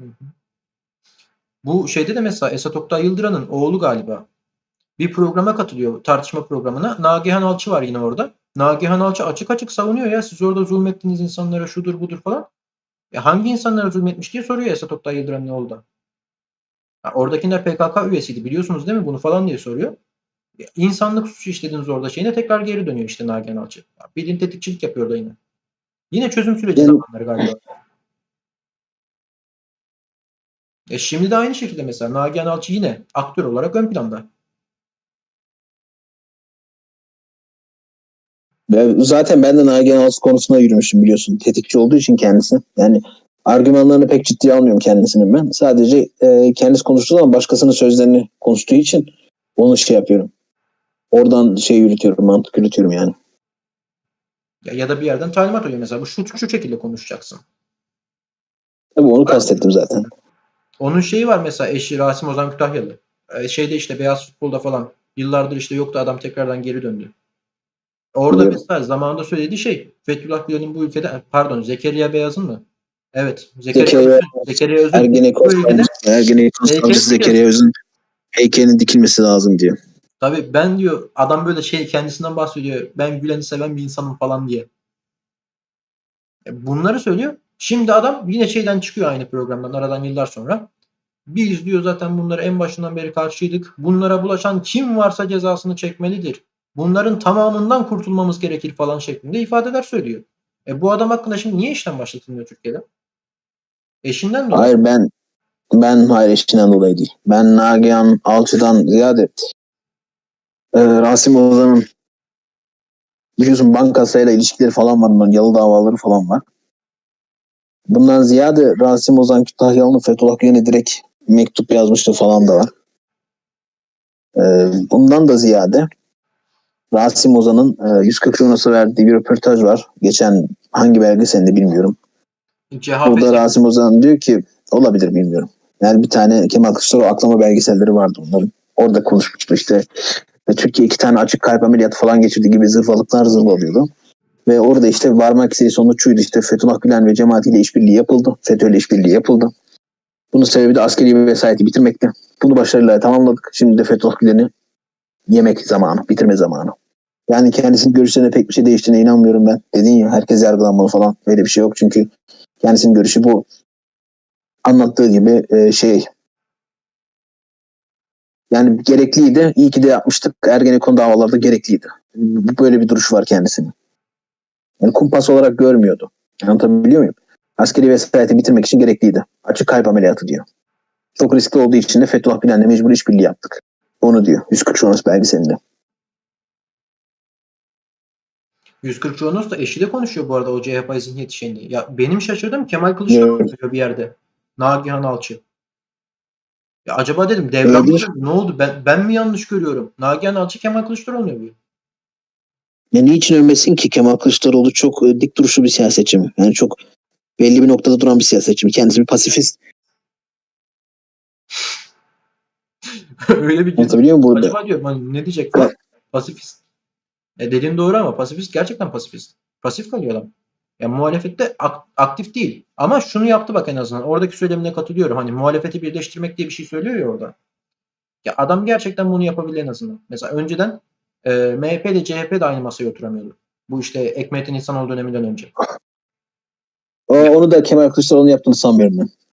Hı hı. Bu şeyde de mesela Esat Oktay Yıldıran'ın oğlu galiba. Bir programa katılıyor tartışma programına. Nagihan Alçı var yine orada. Nagihan Alçı açık açık savunuyor ya siz orada zulmettiğiniz insanlara şudur budur falan. Ya hangi insanlara zulmetmiş diye soruyor Esat Oktay Yıldıran'ın oğlu da. Ya oradakiler PKK üyesiydi biliyorsunuz değil mi bunu falan diye soruyor. Ya İnsanlık suçu işlediniz orada şeyine tekrar geri dönüyor işte Nagihan Alçı. Ya bildiğin tetikçilik yapıyor da yine. Yine çözüm süreci zamanları galiba. E şimdi de aynı şekilde mesela Nagihan Alçı yine aktör olarak ön planda. Zaten ben de Nagihan Alçı konusunda yürümüşüm biliyorsun. Tetikçi olduğu için kendisi. Yani argümanlarını pek ciddiye almıyorum kendisinin ben. Sadece e, kendisi konuştuğu zaman başkasının sözlerini konuştuğu için onu şey yapıyorum. Oradan şey yürütüyorum, mantık yürütüyorum yani. Ya, ya da bir yerden talimat alıyor mesela. Bu şu, şu şekilde konuşacaksın. Tabii onu kastettim zaten. Onun şeyi var mesela eşi Rasim Ozan Kütahyalı. Ee, şeyde işte beyaz futbolda falan yıllardır işte yoktu adam tekrardan geri döndü. Orada Evet. mesela zamanında söylediği şey Fethullah Gülen'in bu ülkede pardon Zekeriya Beyaz'ın mı? Evet. Zekeriya, Zekeriya- Özün, Zekeriya Özün Ergenekon savcısı, Ergenekon savcısı. Zekeriya Öz'ün heykelinin dikilmesi lazım diyor. tabii ben diyor adam böyle şey kendisinden bahsediyor. Ben Gülen'i seven bir insanım falan diye. E, Bunları söylüyor. Şimdi adam yine şeyden çıkıyor aynı programdan aradan yıllar sonra. Biz diyor zaten bunlara en başından beri karşıydık. Bunlara bulaşan kim varsa cezasını çekmelidir. Bunların tamamından kurtulmamız gerekir falan şeklinde ifadeler söylüyor. E bu adam hakkında şimdi niye işlem başlatılmıyor Türkiye'de? Eşinden dolayı. Hayır ben ben hayır eşinden dolayı değil. Ben Nagihan Alçı'dan ziyade e, Rasim Ozan'ın biliyorsun bankasıyla ilişkileri falan var. Bunların yalı davaları falan var. Bundan ziyade Rasim Ozan Kütahyalı'nın Fethullah Gülen'e direkt mektup yazmıştı falan da var. E, bundan da ziyade Rasim Ozan'ın e, 140 Kronos'a verdiği bir röportaj var. Geçen hangi belgeselinde bilmiyorum. CHP Burada Rasim Ozan diyor ki olabilir bilmiyorum. Yani bir tane Kemal Kılıçdaroğlu aklama belgeselleri vardı onların. Orada konuşmuştu işte. Türkiye iki tane açık kalp ameliyatı falan geçirdi gibi zırvalıklar zırvalıyordu. Ve orada işte varmak istediği sonuç şuydu işte Fethullah Gülen ve cemaatiyle işbirliği yapıldı. FETÖ'yle işbirliği yapıldı. Bunun sebebi de askeri vesayeti bitirmekti. Bunu başarıyla tamamladık. Şimdi de Fethullah Gülen'i yemek zamanı, bitirme zamanı. Yani kendisinin görüşlerine pek bir şey değiştiğine inanmıyorum ben. Dedin ya herkes yargılanmalı falan. Öyle bir şey yok çünkü kendisinin görüşü bu. Anlattığı gibi e, şey yani gerekliydi. İyi ki de yapmıştık. Ergenekon davalarda gerekliydi. Böyle bir duruş var kendisinin. Yani kumpas olarak görmüyordu. Anlatabiliyor muyum? Askeri vesayeti bitirmek için gerekliydi. Açık kalp ameliyatı diyor. Çok riskli olduğu için de Fethullah Gülen'le mecbur işbirliği yaptık. Onu diyor. 140 Şunos belgeselinde. 140 Kronos da eşi de konuşuyor bu arada o CHP zihniyet şeyinde. Ya benim şaşırdığım Kemal Kılıçdaroğlu Evet. diyor bir yerde. Nagihan Alçı. Ya acaba dedim devran döndü? ne oldu? Ben, ben mi yanlış görüyorum? Nagihan Alçı Kemal Kılıçdaroğlu mu yapıyor? Ya niçin övmesin ki Kemal Kılıçdaroğlu çok e, dik duruşlu bir siyasetçi mi? Yani çok belli bir noktada duran bir siyasetçi mi? Kendisi bir pasifist. Öyle bir Anlatabiliyor muyum burada? Acaba diyorum hani ne diyecek. Pasifist. E dediğin doğru ama pasifist gerçekten pasifist. Pasif kalıyor adam. Ya muhalefette ak- aktif değil. Ama şunu yaptı bak en azından. Oradaki söylemine katılıyorum. Hani muhalefeti birleştirmek diye bir şey söylüyor ya orada. Ya adam gerçekten bunu yapabilir en azından. Mesela önceden e, MHP ile CHP de aynı masaya oturamıyordu. Bu işte Ekmet'in İhsanoğlu döneminden önce. O, onu da Kemal Kılıçdaroğlu'nun yaptığını sanmıyorum ben.